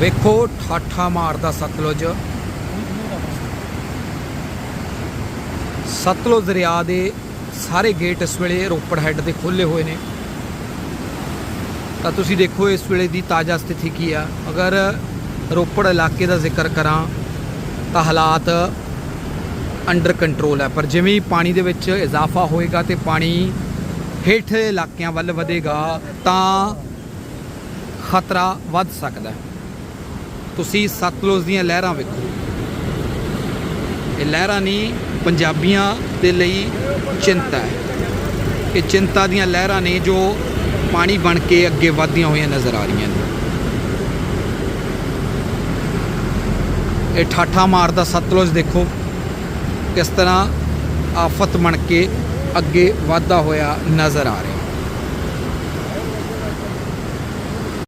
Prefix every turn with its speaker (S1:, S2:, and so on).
S1: ਵੇਖੋ, ਠਾਠਾ ਮਾਰਦਾ ਸਤਲੁਜ। ਸਤਲੁਜ ਦਰਿਆ ਦੇ ਸਾਰੇ ਗੇਟ ਇਸ ਵੇਲੇ ਰੋਪੜ ਹੈੱਡ ਤੇ ਖੋਲੇ ਹੋਏ ਨੇ। ਤਾਂ ਤੁਸੀਂ ਦੇਖੋ, ਇਸ ਵੇਲੇ ਦੀ ਤਾਜ਼ਾ ਸਥਿਤੀ ਕੀ ਆ। ਅਗਰ ਰੋਪੜ ਇਲਾਕੇ ਦਾ ਜ਼ਿਕਰ ਕਰਾਂ, ਤਾਂ ਹਾਲਾਤ ਅੰਡਰ ਕੰਟਰੋਲ ਹੈ ਪਰ ਜਿਵੇਂ ਹੀ ਪਾਣੀ ਦੇ ਵਿੱਚ ਇਜ਼ਾਫਾ ਹੋਏਗਾ ਤੇ ਪਾਣੀ ਹੇਠਲੇ ਇਲਾਕਿਆਂ ਵੱਲ ਵਧੇਗਾ, ਤਾਂ ਖਤਰਾ ਵੱਧ ਸਕਦਾ ਹੈ। ਤੁਸੀਂ ਸਤਲੁਜ ਦੀਆਂ ਲਹਿਰਾਂ ਵੇਖੋ। ਇਹ ਲਹਿਰਾਂ ਨਹੀਂ, ਪੰਜਾਬੀਆਂ ਦੇ ਲਈ ਚਿੰਤਾ ਹੈ। ਇਹ ਚਿੰਤਾ ਦੀਆਂ ਲਹਿਰਾਂ ਨੇ ਜੋ ਪਾਣੀ ਬਣ ਕੇ ਅੱਗੇ ਵਧਦੀਆਂ ਹੋਈਆਂ ਨਜ਼ਰ ਆ ਰਹੀਆਂ ਨੇ। ਇਹ ਠਾਠਾ ਮਾਰਦਾ ਸਤਲੁਜ ਦੇਖੋ, ਕਿਸ ਤਰ੍ਹਾਂ ਆਫਤ ਬਣ ਕੇ ਅੱਗੇ ਵਧਦਾ ਹੋਇਆ ਨਜ਼ਰ ਆ ਰਿਹਾ।